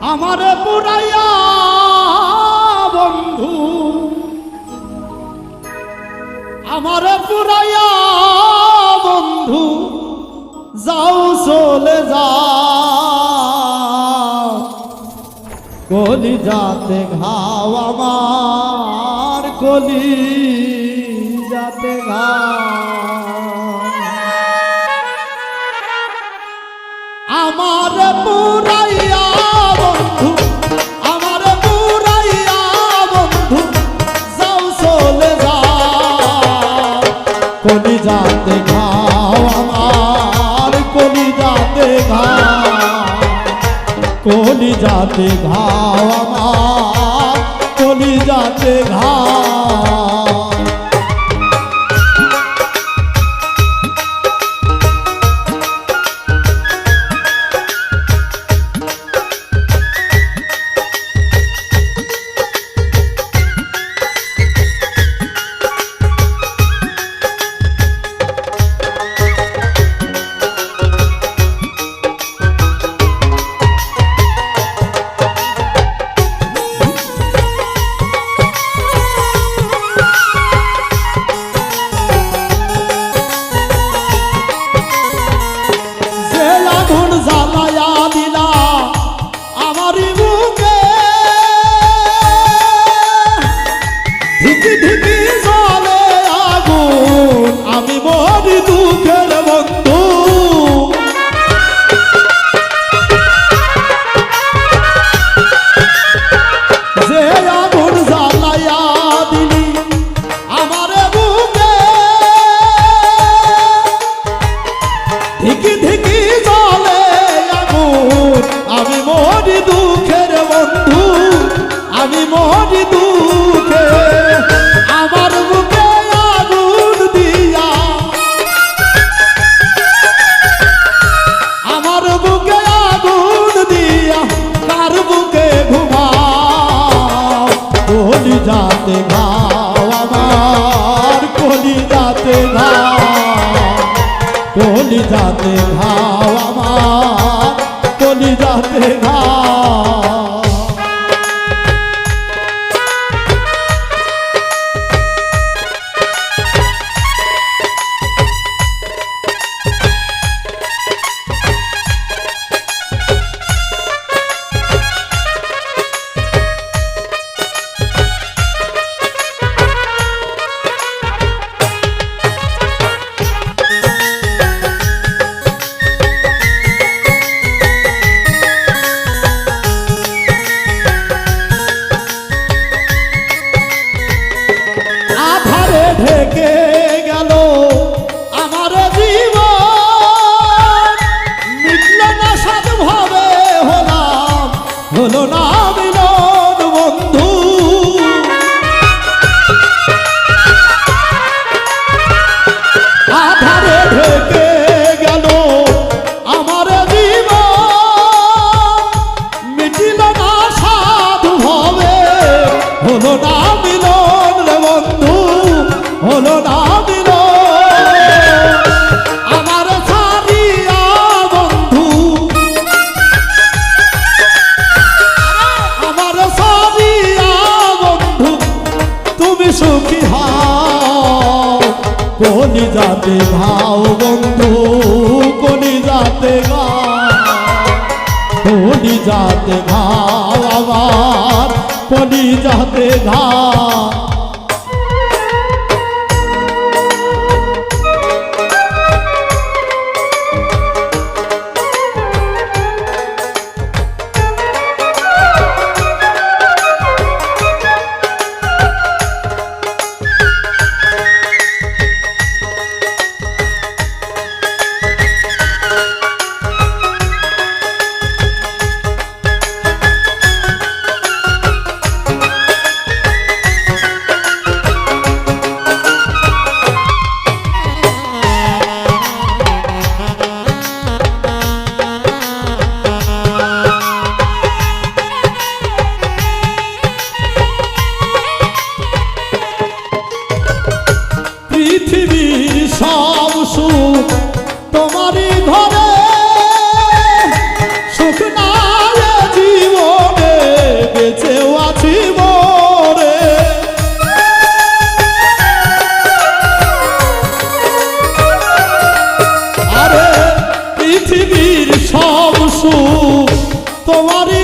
আমারে পুরাইয়া, বন্ধু। আমারে পুরাইয়া, বন্ধু। যাও, চলে যা কলি যাতে ঘাও আমার কলি যাতে ঘাও। কলি যাতে ঘাও আমার কলি যাতে মরি দুঃখে আমার বুকে আগুন দিয়া। আমার বুকে আগুন দিয়া, কার বুকে ঘুমাও? কলি যাতে ঘাও আমার কলি যাতে ঘাও। কলি যাতে ঘাও আমার কলি যাতে ঘাও। হলো না কলি যাতে ভাও বন্ধু কোন যাতে গা? কোন যাতে ভাও আমার কোন যাতে ঘাও সুখ তোমারই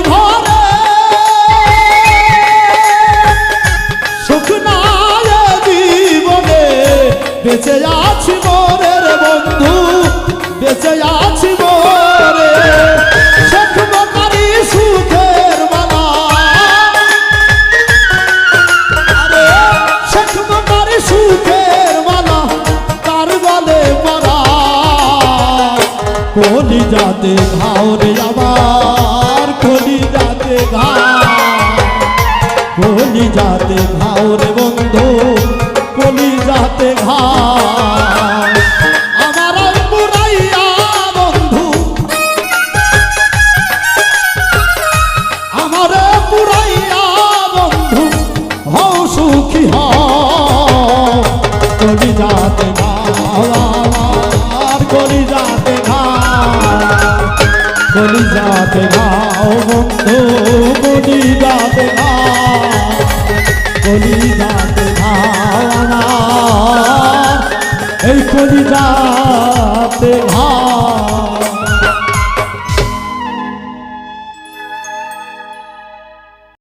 যাতে ঘাও রে আবার কলি যাতে কলি যাতে ঘাও রে বন্ধু কলি যাতে আমার আমার হও সুখী হও। কলি যাতে ঘাও বলি যাতে গাও বন্ধু বলি যাতে গাও বলি যাতে না। এই বলি যাতে গাও